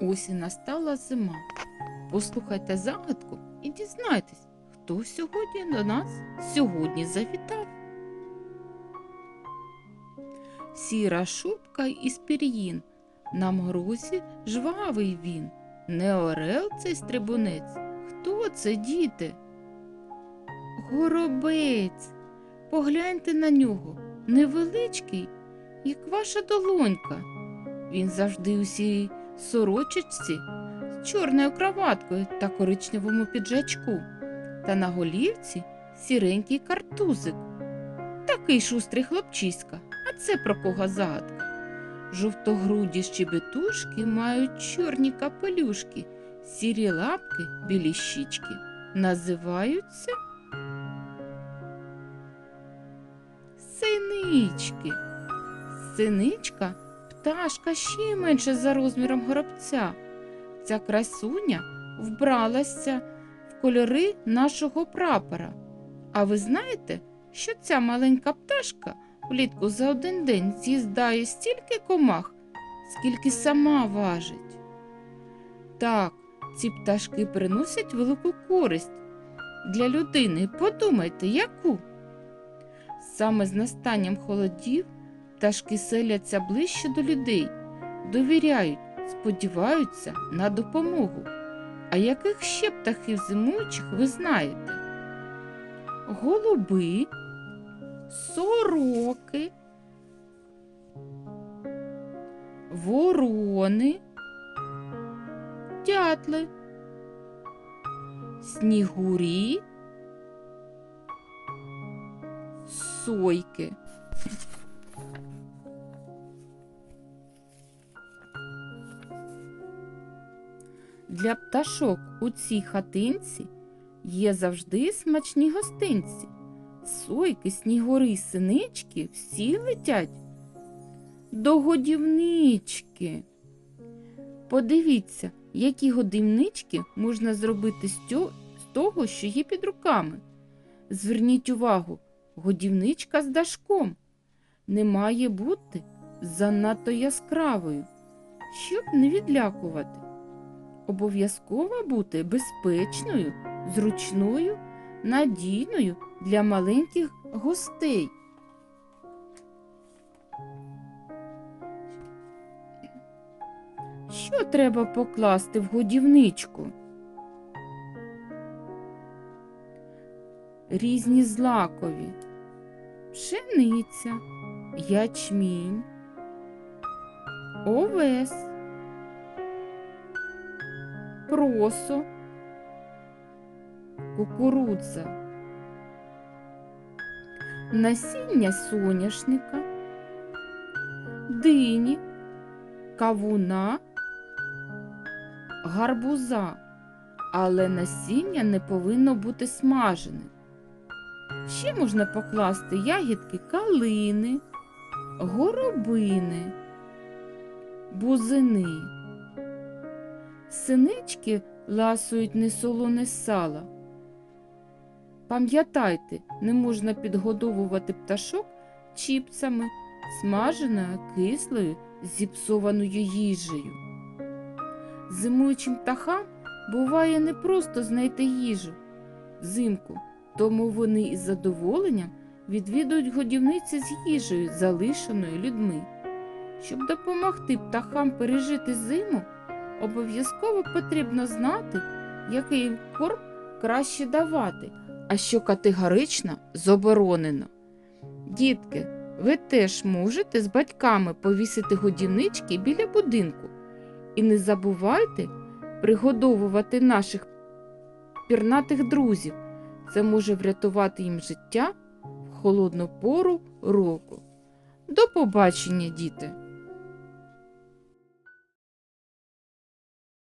Ось і настала зима. Послухайте загадку і дізнайтесь, хто сьогодні до нас сьогодні завітав. Сіра шубка із пір'їн, на морозі жвавий він. Не орел цей стрибунець. Хто це, діти? Горобець. Погляньте на нього, невеличкий, як ваша долонька. Він завжди у сірій сорочечці з чорною краваткою та коричневому піджачку, та на голівці сіренький картузик. Такий шустрий хлопчиська, а це про кого загадка. Жовтогруді щебетушки мають чорні капелюшки, сірі лапки, білі щічки. Називаються синички. Синичка пташка ще менше за розміром горобця. Ця красуня вбралася в кольори нашого прапора. А ви знаєте, що ця маленька пташка влітку за один день з'їздає стільки комах, скільки сама важить? Так, ці пташки приносять велику користь для людини. Подумайте, яку? Саме з настанням холодів пташки селяться ближче до людей, довіряють, сподіваються на допомогу. А яких ще птахів зимуючих ви знаєте? Голуби, сороки, ворони, дятли, снігурі, сойки. Для пташок у цій хатинці є завжди смачні гостинці. Сойки, снігури, синички всі летять до годівнички. Подивіться, які годівнички можна зробити з того, що є під руками. Зверніть увагу, годівничка з дашком не має бути занадто яскравою, щоб не відлякувати. Обов'язково бути безпечною, зручною, надійною для маленьких гостей. Що треба покласти в годівничку? Різні злакові, пшениця, ячмінь, овес, просо, кукурудза, насіння соняшника, дині, кавуна, гарбуза, але насіння не повинно бути смажене. Ще можна покласти ягідки калини, горобини, бузини. Синички ласують несолоне сало. Пам'ятайте, не можна підгодовувати пташок чіпсами, смаженою, кислою, зіпсованою їжею. Зимуючим птахам буває непросто знайти їжу взимку, тому вони із задоволенням відвідують годівниці з їжею, залишеною людьми. Щоб допомогти птахам пережити зиму, обов'язково потрібно знати, який корм краще давати, а що категорично заборонено. Дітки, ви теж можете з батьками повісити годівнички біля будинку. І не забувайте пригодовувати наших пірнатих друзів. Це може врятувати їм життя в холодну пору року. До побачення, діти!